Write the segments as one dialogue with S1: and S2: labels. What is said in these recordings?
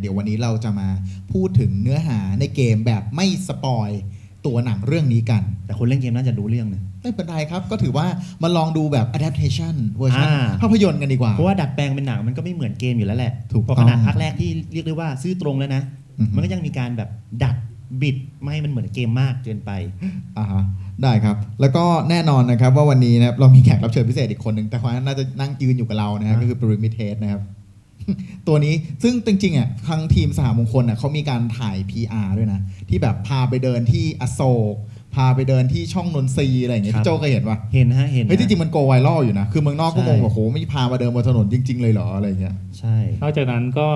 S1: เดี๋ยววันนี้เราจะมาพูดถึงเนื้อหาในเกมแบบไม่สปอยตัวหนังเรื่องนี้กัน
S2: แต่คนเล่นเกมน่าจะรู้เรื่องนะ
S1: ไม่เป็นไรครับ ก็ถือว่ามาลองดูแบบ adaptation เวอร์ชัน
S2: อ่า
S1: ภาพยนตร์กันดีกว่า
S2: เพราะว่าดัดแปลงเป็นหนังมันก็ไม่เหมือนเกมอยู่แล้วแหละ
S1: ถูก
S2: เพราะขนาด
S1: ต้อง
S2: ภาคแรกที่เรียกได้ว่าซื้อตรงแล้วนะ
S1: อือฮึ
S2: มันก็ยังมีการแบบดัดบิดไม่ให้มันเหมือนเกมมากเกินไป
S1: อ่าฮะได้ครับ แล้วก็แน่นอนนะครับว่าวันนี้นะครับเรามีแขกรับเชิญพิเศษอีกคนหนึ่งแต่คนนั้นน่าจะนั่งยืนอยู่กับเรานะครับ
S2: อ่า
S1: ก็คือปริมิเทสนะครับ ตัวนี้ซึ่งจริงๆอะทางทีมสหมงคลอะเขามีการถ่าย PR ด้วยนะ ที่แบบพาไปเดินที่อโศก พาไปเดินที่ช่องนนทรีย์อะไรอย่างเงี้ย
S2: ครับ
S1: พี่โจเคยเห็นปะ
S2: เห็นฮะเห็น
S1: เฮ้ย
S2: นะ
S1: ที่จริงมันโกไวรัลอยู่นะ คือเมืองนอกก็งง
S2: ใช่
S1: ว่าโหไม่พามาเดินบนถนนจริง ๆ เลยเหรออะไรอย่างเงี้ย
S2: ใช่
S3: นอกจากนั้นก็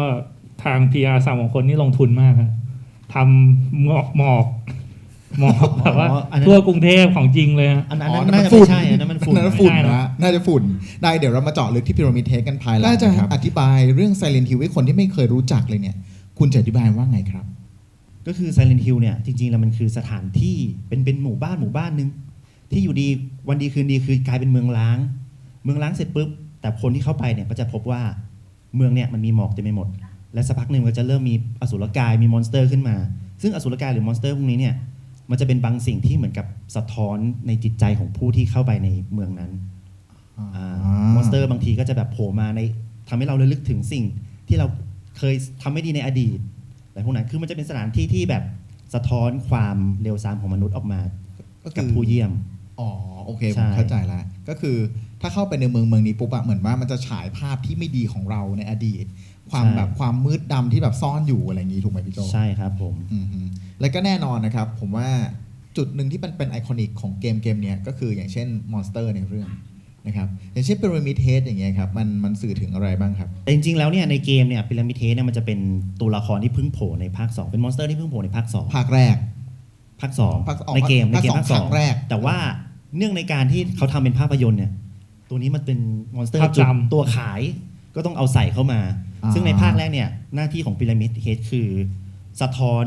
S3: ทาง PR สามมงคลนี่ลงทุนมากครับทำหมอกหมอกหมอกแบบว่า
S2: อ๋ออันนั้น
S3: ทั่วกรุงเทพของจริงเลยฮะ
S2: อันนั้น
S1: อ๋อ
S2: น่าจะ
S1: ฝุ่
S2: ไม่ใช่อันนั้น มันฝุ่น
S1: นั่นฝุ่น
S3: ไม่ใช่หรอ
S1: นะน่าจะฝุ่น ได้เดี๋ยวเรามาเจาะลึกที่พีระมิดเทสกันภายหลังจะอธิบายเรื่อง Silent Hill ให้คนที่ไม่เคยรู้จักเลยเนี่ย คุณจะอธิบายว่าไงครับ
S2: ก็คือ Silent Hill เนี่ยจริง ๆ แล้วมันคือสถานที่เป็นเป็นหมู่บ้านหมู่บ้านหนึ่งที่อยู่ดีวันดีคืนดีคือกลายเป็นเมืองล้าง เมืองล้างเสร็จปุ๊บ แต่คนที่เข้าไปเนี่ยก็จะพบว่าเมืองเนี่ยมันมีหมอกเต็มไปหมด และสักพักหนึ่งมันก็จะเริ่มมีอสุรกายมีมอนสเตอร์ขึ้นมา ซึ่งอสุรกายหรือมอนสเตอร์พวกนี้เนี่ย มันจะเป็นบางสิ่งที่เหมือนกับสะท้อนในจิตใจของผู้ที่เข้าไปในเมืองนั้นมอนสเตอร์บางทีก็จะแบบโผล่มาในทำให้เราระลึกถึงสิ่งที่เราเคยทำไม่ดีในอดีตอะไรพวกนั้นคือมันจะเป็นสถานที่ที่แบบสะท้อนความเลวทรามของมนุษย์ออกมา
S1: ก็
S2: กับ
S1: คือ
S2: ผู้เยี่ยม
S1: อ๋อโอเค
S2: ใช่
S1: ผมเข้าใจแล้วก็คือถ้าเข้าไปในเมืองเมืองนี้ปุ๊บอะเหมือนว่ามันจะฉายภาพที่ไม่ดีของเราในอดีต ความแบบความมืดดำที่แบบซ่อนอยู่อะไรอย่างนี้ถูกไหมพี่โจ
S2: ใช่ครับผม
S1: อืมฮึ แล้วก็แน่นอนนะครับ ผมว่าจุดหนึ่งที่มันเป็นไอคอนิกของเกมเกมเนี้ยก็คืออย่างเช่นมอนสเตอร์ในเรื่องนะครับอย่างเช่น Pyramid Head อย่างเงี้ยครับมันมันสื่อถึงอะไรบ้างครับ
S2: แต่จริงๆแล้วเนี่ยในเกมเนี่ยพีระมิดเทสเนี่ยมันจะเป็นตัวละครที่เพิ่งโผล่ในภาค 2 เป็นมอนสเตอร์ที่เพิ่งโผล่ในภาค 2
S1: ภาคแรก
S2: ภาคสอง
S1: ภาคอ๋อ
S2: ในเกมใน
S1: ภาค
S2: เกม
S1: สอง
S2: ภาคสอง
S1: ภาคแรก
S2: แต่ว่าเนื่องในการที่เขาทำเป็นภาพยนตร์เนี่ยตัวนี้มันเป็นมอนสเตอร์
S3: ภาพ
S2: จุด
S3: จำ
S2: ตัวขายก็ต้องเอาใส่เข้ามา
S1: อ่า
S2: ซึ่งในภาคแรกเนี่ยหน้าที่ของพีระมิดเฮดคือ สะท้อน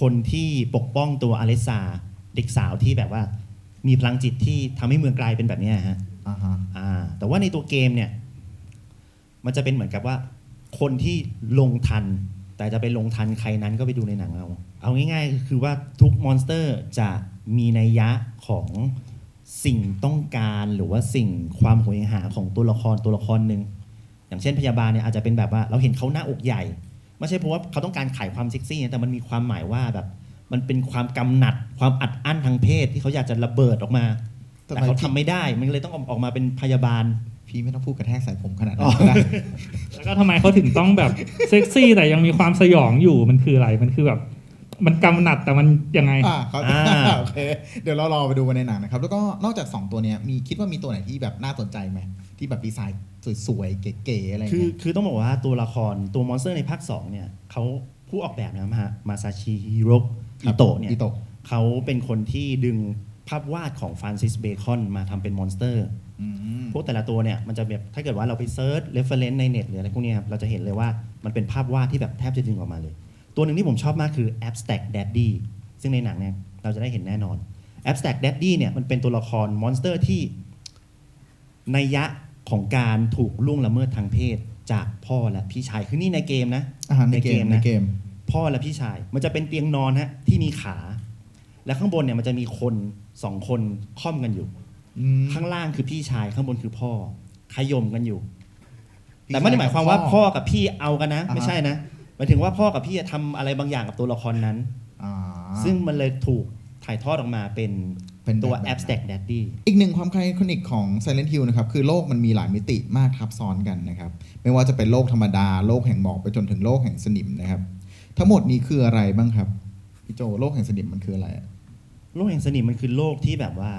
S2: คนที่ปกป้องตัวอเลสซาเด็กสาวที่แบบว่า มีพลังจิตที่ทำให้เมืองกลายเป็นแบบเนี้ยฮะ
S1: อ่าฮะ
S2: อ่าแต่ว่าในตัวเกมเนี่ย มันจะเป็นเหมือนกับว่า คนที่ลงทัน แต่จะไปลงทันใครนั้นก็ไปดูในหนังเอา เอาง่ายๆ คือว่าทุกมอนสเตอร์จะมีนัยยะของสิ่งต้องการหรือว่าสิ่งความโหยหาของตัวละครตัวละครหนึ่งอย่างเช่นพยาบาลเนี่ยอาจจะเป็นแบบว่า เราเห็นเขาหน้าอกใหญ่ ไม่ใช่เพราะว่าเขาต้องการขายความเซ็กซี่นะแต่มันมีความหมายว่าแบบ มันเป็นความกำหนัด ความอัดอั้นทางเพศที่เขาอยากจะระเบิดออกมา
S1: ทำไม
S2: แต่เขาทำไม่ได้มันเลยต้องออกมาเป็นพยาบาล
S1: พี่ไม่ต้องพูดกระแทกใส่ผมขนาด
S2: อ๋
S1: นั้
S2: อ
S1: นก็ได้
S3: แล้วก็ทำไมเขาถึงต้องแบบเซ็กซี่แต่ยังมีความสยองอยู่มันคืออะไรมันคือแบบ มันกำหนัดแต่มันยังไง
S1: อ่าเขา
S2: อ่า
S1: โอเคเดี๋ยวเรารอไปดูกันในหนังนะครับ แล้วก็นอกจาก 2 ตัวเนี้ยมีคิดว่ามีตัวไหนที่แบบน่าสนใจไหมที่แบบดีไซน์สวยๆเก๋ๆอะไร
S2: คือ
S1: เงี้ย
S2: คือต้องบอกว่าตัวละครตัวมอนสเตอร์ในภาค2เนี่ยเขาผู้ออกแบบนะมามาซาชิฮิโร่อิโตะเนี่ย
S1: อิโตะ
S2: เขาเป็นคนที่ดึงภาพวาดของฟรานซิสเบคอนมาทำเป็นมอนสเตอร์
S1: อืม
S2: พวกแต่ละตัวเนี่ยมันจะแบบถ้าเกิดว่าเราไปเซิร์ชเรฟเฟรนซ์ในเน็ตหรืออะไรพวกเนี้ยครับเราจะเห็นเลยว่ามันเป็นภาพวาดที่แบบแทบจะดึงออกมาเลย ตัวหนึ่งที่ผมชอบมากคือ Abstract Daddy ซึ่งในหนังเนี่ยเราจะได้เห็นแน่นอน Abstract Daddy เนี่ยมันเป็นตัวละครมอนสเตอร์ที่นัยยะของการถูกล่วงละเมิดทางเพศจากพ่อและพี่ชาย คือนี่ในเกมนะ
S1: อาหารในเกม
S2: ใน
S1: ใน
S2: เก
S1: เก
S2: ม
S1: ม
S2: นะพ่อและพี่ชาย มันจะเป็นเตียงนอนฮะที่มีขา และข้างบนเนี่ยมันจะมีคนสองคนค่อมกันอยู่
S1: อืม
S2: ข้างล่างคือพี่ชายข้างบนคือพ่อขยมกันอยู่
S1: พี่
S2: แต่ไม่ได้หมายความว่า
S1: ชายกับพ่
S2: พ่
S1: อ
S2: อกับพี่เอากันนะ
S1: อ่าฮะ
S2: ไม่ใช่นะห มายถึงว่าพ่อกับพี่จะทำอะไรบางอย่างกับตัวละครนั้น
S1: อ่า
S2: ซึ่งมันเลยถูกถ่ายทอดออกมาเป็น
S1: เป็น
S2: ตัว
S1: แบบนั้น
S2: abstract daddy
S1: อีกหนึ่งความไคอนิกของ Silent Hill นะครับ คือโลกมันมีหลายมิติมากทับซ้อนกันนะครับ ไม่ว่าจะเป็นโลกธรรมดา โลกแห่งหมอกไปจนถึงโลกแห่งสนิมนะครับ ทั้งหมดนี้คืออะไรบ้างครับพี่โจโลกแห่งสนิมมันคืออะไรอะ
S2: โลกแห่งสนิมมันคือโลกที่แบบว่า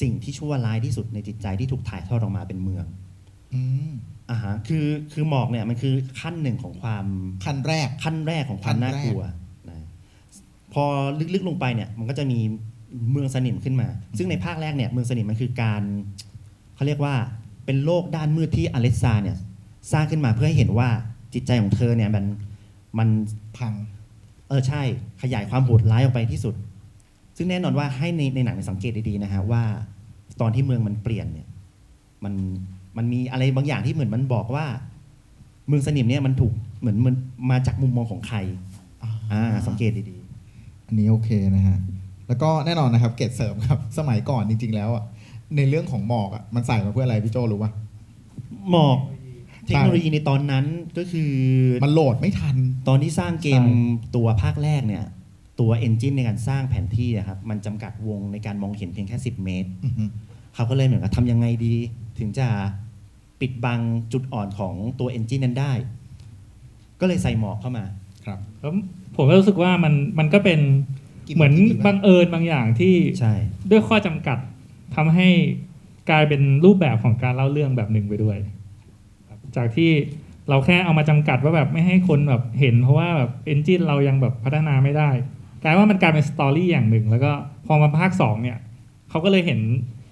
S2: สิ่งที่ชั่วร้ายที่สุดในจิตใจที่ถูกถ่ายทอดออกมาเป็นเมือง
S1: อืม
S2: อ่าฮะคือคือหมอกเนี่ยมันคือขั้นหนึ่งของความ
S1: ขั้นแรก
S2: ขั้นแรกของความ
S1: ขั้นแรก
S2: น่ากลัวนะพอลึกๆลงไปเนี่ยมันก็จะมีเมืองสนิมขึ้นมา ซึ่งในภาคแรกเนี่ยเมืองสนิมมันคือการเขาเรียกว่าเป็นโลกด้านมืดที่อเลสซาเนี่ยสร้างขึ้นมาเพื่อให้เห็นว่าจิตใจของเธอเนี่ยมันมัน
S1: พัง
S2: เออใช่ขยายความโหดร้ายออกไปที่สุด ซึ่งแน่นอนว่าให้ในในหนังเนี่ยสังเกตดีๆนะฮะว่า ตอนที่เมืองมันเปลี่ยนเนี่ยมัน มันมีอะไรบางอย่างที่เหมือนมันบอกว่าเมืองสนิมเนี่ยมันถูกเหมือนมันมาจากมุมมองของใครอ่าสังเกตดี
S1: อันนี้โอเคนะฮะ แล้วก็แน่นอนนะครับ เกตเสริมครับ สมัยก่อนจริง ๆ แล้วอะในเรื่องของหมอกอะมันใส่มาเพื่ออะไรพี่โจรู้ป่ะ
S2: ๆหมอกเทคโนโลยีในตอนนั้นก็คือ
S1: มันโหลดไม่ทัน
S2: ตอนที่สร้างเกม
S3: ใช่
S2: ตัวภาคแรกเนี่ย ตัวเอนจินในการสร้างแผนที่อะครับมันจำกัดวงในการมองเห็นเพียงแค่ 10 เมตร
S1: อือฮึ
S2: เขาก็เลยเหมือนกับทำยังไงดี ถึงจะ ปิดบังจุดอ่อนของตัวเอนจินนั้นได้ ก็เลยใส่หมอกเข้ามา
S1: ครับ
S3: แล้วผมก็รู้สึกว่ามันมันก็เป็น
S1: กิ
S3: เหมือน
S1: กิน
S3: บังเอิญบางอย่างที่
S2: ใช่
S3: ด้วยข้อจำกัดทำให้กลายเป็นรูปแบบของการเล่าเรื่องแบบหนึ่งไปด้วยครับจากที่เราแค่เอามาจำกัดว่าแบบไม่ให้คนแบบเห็น เพราะว่าแบบเอนจินเรายังแบบพัฒนาไม่ได้กลายว่ามันกลายเป็นสตอรี่อย่างหนึ่ง แล้วก็พอมาภาคสองเนี่ยเขาก็เลยเห็น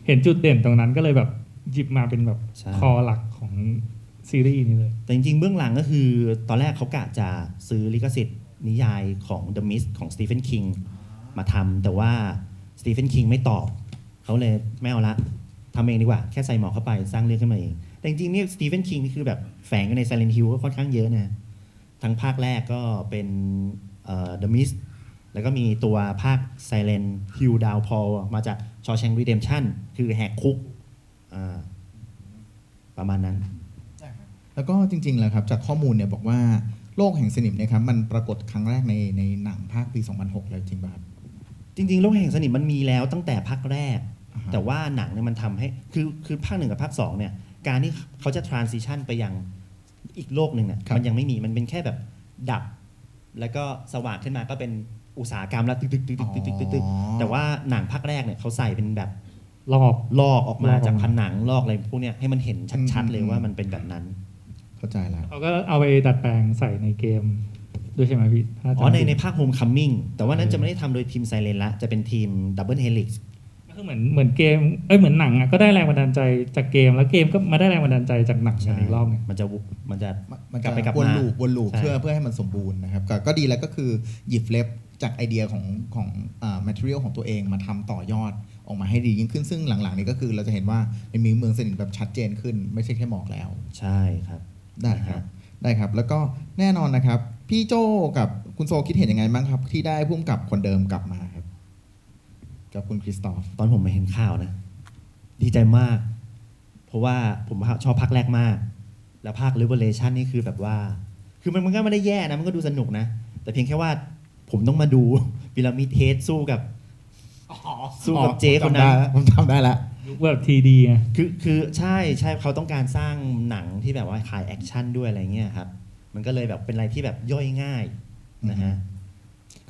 S3: เห็นจุดเด่นตรงนั้นก็เลยแบบ หยิบมาเป็นแบบ
S2: ใช่
S3: คอหลักของซีรีส์นี้เลย
S2: แต่จริงๆ เบื้องหลังก็คือตอนแรกเขากะจะซื้อลิขสิทธิ์นิยายของ The Mist ของ Stephen King มาทำแต่ว่า Stephen King ไม่ตอบ เขาเลยไม่เอาละทำเองดีกว่า แค่ใส่หมอกเข้าไปสร้างเรื่องขึ้นมาเอง แต่จริงๆเนี่ย Stephen King นี่คือแบบแฝงกันใน Silent Hill ก็ค่อนข้างเยอะนะ ทั้งภาคแรกก็เป็นเอ่อ The Mist แล้วก็มีตัวภาค Silent Hill Downfall มาจาก Shawshank Redemption คือแหกคุกอ่า ประมาณนั้น
S1: แล้วก็จริงๆแล้วครับ จากข้อมูลเนี่ยบอกว่าโลกแห่งสนิมเนี่ยครับมันปรากฏครั้งแรกในในหนังภาคปี 2006 เลยจริงป่ะครับ
S2: จริง ๆ โลกแห่งสนิมมันมีแล้วตั้งแต่ภาคแรก แต่ว่าหนังเนี่ยมันทำให้คือคือภาคหนึ่งกับภาคสองเนี่ยการที่เขาจะทรานซิชันไปยังอีกโลกหนึ่งเนี่ยมันยังไม่มีมันเป็นแค่แบบดับ แล้วก็สว่างขึ้นมาก็เป็นอุตสาหกรรมแล้วตึกตึกตึกตึกตึกตึกแต่ว่าหนังภาคแรกเนี่ยเขาใส่เป็นแบบ
S3: รอบ
S2: ลอกออกมา
S3: ลอกออกมา
S2: จากผนังลอกอะไรพวกเนี้ยให้มันเห็นชัด
S1: อืม
S2: ๆเลยว่ามันเป็นแบบนั้น
S1: เข้าใจแล้ว
S3: เขาก็เอาไปดัดแปลงใส่ในเกมด้วยใช่ไหมพี่ถ้าจำ
S2: อ๋อใน
S3: ไม่ผิด
S2: ในภาค Homecoming แต่ว่านั้นจะไม่ได้ทำโดยทีมไซเลนละจะเป็นทีม Double Helix
S3: ก็คือเหมือนเหมือนเกมเอ้ยเหมือนหนังอะก็ได้แรงบันดาลใจจากเกมแล้วเกมก็มาได้แรงบันดาลใจจากหนังกันอีกรอบหนึง
S2: มันจะวุมันจะ
S1: มันมัน
S2: กลั
S1: จะ
S2: บไปกลับ
S1: วน
S2: มา
S1: ลูปวนลูป
S2: ใช่
S1: เพื่อเพื่อให้มันสมบูรณ์นะครับก็ก็ดีแล้วก็คือหยิบเล็บจากไอเดียของของอ่า material ของตัวเองมาทำต่อยอด ออกมาให้ดียิ่งขึ้นซึ่งหลังๆนี้ก็คือเราจะเห็นว่ามันมีเมืองสนิทแบบชัดเจนขึ้น ไม่ใช่แค่หมอกแล้ว
S2: ใช่ครับ
S1: ได้ครับได้ครับ แล้วก็แน่นอนนะครับ พี่โจกับคุณโซคิดเห็นยังไงบ้างครับ ที่ได้พุ่มกับคนเดิมกลับมาครับกับคุณคริสตอฟ
S2: ตอนผมมาเห็นข่าวนะ ดีใจมาก เพราะว่าผมชอบภาคแรกมาก แล้วภาค Revelation นี่คือแบบว่า คือมันมันก็ไม่ได้แย่นะ มันก็ดูสนุกนะ แต่เพียงแค่ว่าผมต้องมาดูพีระมิดเฮดสู้กับ สู้กับเจ๊คนนั้น
S1: ผมจำได้แล้ว
S3: ยุคแบบทีดีไง
S2: คือคือใช่ใช่เขาต้องการสร้างหนังที่แบบว่าขายแอคชั่นด้วยอะไรเงี้ยครับ มันก็เลยแบบเป็นอะไรที่แบบย่อยง่ายนะฮะ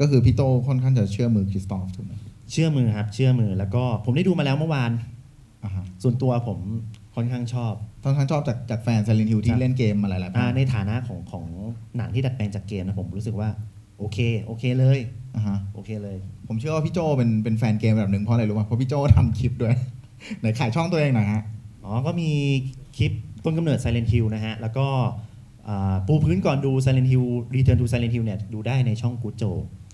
S1: ก็คือพี่โตค่อนข้างจะเชื่อมือคริสตอฟถูกไหม
S2: เชื่อมือครับ เชื่อมือแล้วก็ผมได้ดูมาแล้วเมื่อวาน
S1: อ่าฮะ
S2: ส่วนตัวผมค่อนข้างชอบ
S1: ค่อนข้างชอบจากจากแฟน Silent Hill
S2: ครั
S1: ที่
S2: บ
S1: เล่นเกมมาหลายๆ
S2: อ่า
S1: ภาค
S2: ในฐานะของของหนังที่ดัดแปลงจากเกมนะผมรู้สึกว่า โอเค โอเคเลย
S1: อ่าฮะ
S2: โอเคเลย
S1: ผมเชื่อว่าพี่โจเป็นเป็นแฟนเกมแบบหนึ่งเพราะอะไรรู้ป่ะเพราะพี่โจทำคลิปด้วย ไหนขายช่องตัวเองหน่อยฮะ
S2: อ๋อ ก็มีคลิปต้นกำเนิด Silent Hill นะฮะ แล้วก็อ่าปูพื้นก่อนดู Silent Hill Return to Silent Hill เนี่ย ดูได้ในช่องกูโจ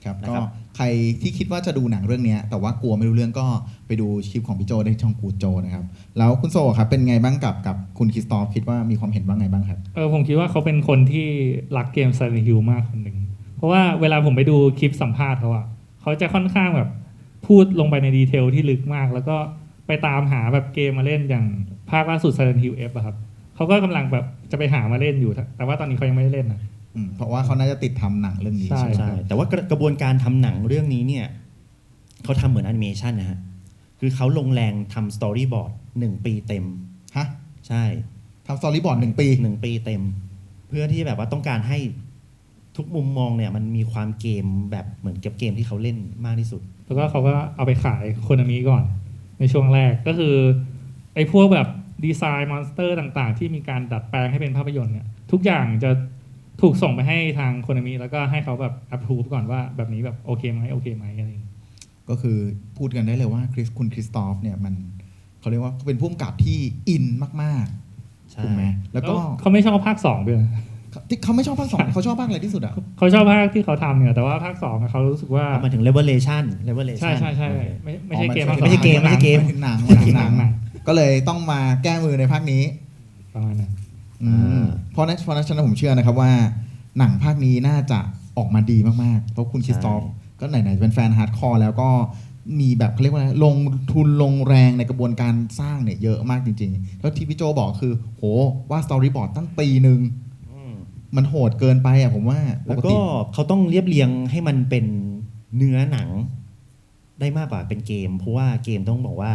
S1: ครับ
S2: นะ
S1: ก็
S2: ครับ
S1: ใครที่คิดว่าจะดูหนังเรื่องเนี้ย แต่ว่ากลัวไม่รู้เรื่องก็ไปดูคลิปของพี่โจได้ช่องกูโจนะครับแล้วคุณโซครับเป็นไงบ้างกับกับคุณคริสตอฟคิดว่ามีความเห็นว่าไงบ้างครับ
S3: เออผมคิดว่าเขาเป็นคนที่รักเกม Silent Hill มากคนหนึ่งเพ ราะว่าเวลาผมไปดูคลิปสัมภาษณ์เขาอะเขาจะค่อนข้างแบบพูดลงไปในดีเทลที่ลึกมาก แล้วก็ไปตามหาแบบเกมมาเล่นอย่างภาคล่าสุด Silent Hill F อะครับเขาก็กำลังแบบจะไปหามาเล่นอยู่ แต่ว่าตอนนี้เขายังไม่ได้เล่นนะ
S1: อืมเพราะว่าเขาน่าจะติดทำหนังเรื่องนี้
S3: ใช่
S1: ใช่ไหม
S2: ใช่แต่ว่ากระกระบวนการทำหนังเรื่องนี้เนี่ยเขาทำเหมือนแอนิเมชันนะฮะคือเขาลงแรงทำสตอรี่บอร์ดหนึ่งปีเต็ม
S1: ฮะ
S2: ใช่
S1: ทำสตอรี่บอร์ดหนึ่งปี
S2: หนึ่งปีเต็ม เพื่อที่แบบว่าต้องการให้ ทุกมุมมองเนี่ยมันมีความเกมแบบเหมือนกับเกมที่เขาเล่นมากที่สุด
S3: แล้วก็เขาก็เอาไปขายโคนามิก่อน ในช่วงแรกก็คือไอ้พวกแบบดีไซน์มอนสเตอร์ต่างๆ ที่มีการดัดแปลงให้เป็นภาพยนตร์เนี่ยทุกอย่างจะถูกส่งไปให้ทางโคนามิแล้วก็ให้เขาแบบ approve ก่อนว่าแบบนี้แบบโอเคไหมโอเคไหมอะไรอย่างเงี้ย
S1: ก็คือพูดกันได้เลยว่าคริสคุณคริสตอฟเนี่ยมันเขาเรียกว่าเป็นผู้กำกับที่อินมากๆ
S2: ใช่
S1: ถูกไหมแล้วก็
S3: เขาไม่ชอบภาคสองด้วย
S1: ที่เขาไม่ชอบภาคสองเขาชอบภาคอะไรที่สุดอะ
S3: เขาชอบภาคที่เขาทำเนี่ยแต่ว่าภาคสองอะเขารู้สึกว่า
S2: เอามาถึง Revelation Revelation
S3: ใช่ใช่ใช่
S2: โอเค
S3: ไม่ไม่ใช่เกม
S1: อ๋อ
S3: ภาคสอง
S2: ไม่ใช่เกมไม่ใช่เกม
S1: หายถึงหนัง
S3: หนัง
S1: ห
S3: ห
S1: นั
S3: นั
S1: ง
S3: งหนัง
S1: ก็เลยต้องมาแก้มือในภาคนี้
S3: ประมาณนั้น
S1: อืม
S2: อ่า
S1: เพราะนั้นเพราะนั้นฉะนั้นผมเชื่อนะครับว่า หนังภาคนี้น่าจะออกมาดีมาก ๆ เพราะคุณคริสตอฟก็ไหนๆเป็นแฟนฮาร์ดคอร์แล้วก็มีแบบเขาเรียกว่าอะไรลงทุนลงแรงในกระบวนการสร้างเนี่ยเยอะมากจริง ๆ แล้วที่พี่โจบอกคือ โหว่าสตอรี่บอร์ดตั้งปีหนึ่ง
S2: อื ม
S1: มันโหดเกินไปอะผมว่าป
S2: แล้ว
S1: ก
S2: ก็
S1: ติ
S2: เขาต้องเรียบเรียงให้มันเป็นเนื้อหนังได้มากกว่าเป็นเกม เพราะว่าเกมต้องบอกว่า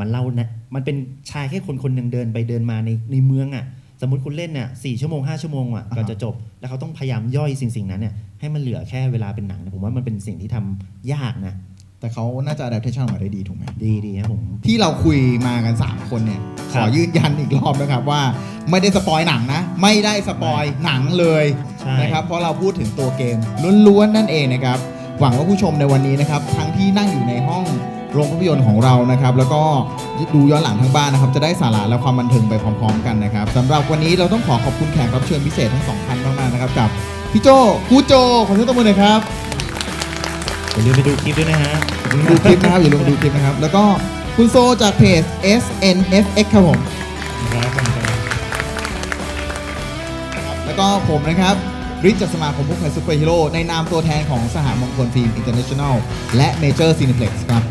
S2: มันเล่านะมันเป็นชายแค่คนคนหนึ่งเดินไปเดินมาในในเมืองอะ สมมติคุณเล่นเนี่ยสี่ชั่วโมงห้าชั่วโมงอะ
S1: อ่าฮะ
S2: ก็จะจบ แล้วเขาต้องพยายามย่อยสิ่งสิ่งนั้นเนี่ยให้มันเหลือแค่เวลาเป็นหนังผมว่ามันเป็นสิ่งที่ทำยากนะ
S1: แต่เขาน่าจะ adaptation ออกมาได้ดีถูกไหม
S2: ดีดีครับผม
S1: ที่เราคุยมากัน 3 คนเนี่ย ข
S2: ครับ
S1: อยืนยันอีกรอบนะครับว่าไม่ได้สปอยหนังนะ ไม่ได้สปอยหนังเลย
S2: ใช่
S1: นะครับเพราะเราพูดถึงตัวเกมล้วนๆนั่นเองนะครับ หวังว่าผู้ชมในวันนี้นะครับ ทั้งที่นั่งอยู่ในห้องโรงภาพยนตร์ของเรานะครับ แล้วก็ดูย้อนหลังทั้งบ้านนะครับ จะได้สาระและความบันเทิงไปพร้อมๆ กันนะครับสำหรับวันนี้เราต้องขอขอบคุณแขกรับเชิญพิเศษทั้งสองท่านมากๆนะครับกับพี่โจครูโจขอเชิญตัวมือหน่อยครับ
S2: อย่าลืมไปดูคลิปด้วยนะฮะ
S1: ดูคลิปนะครับอย่าลืมดูคลิปนะครับ แล้วก็คุณโซจากเพจ SNFX ครับผม
S3: ครับผมครับ
S1: แล้วก็ผมนะครับริชจากสมาคมผู้ขายซูเปอร์ฮีโร่ในนามตัวแทนของสหมงคลฟิล์มอินเตอร์เนชั่นแนลและเมเจอร์ซีนิเพล็กซ์ครับ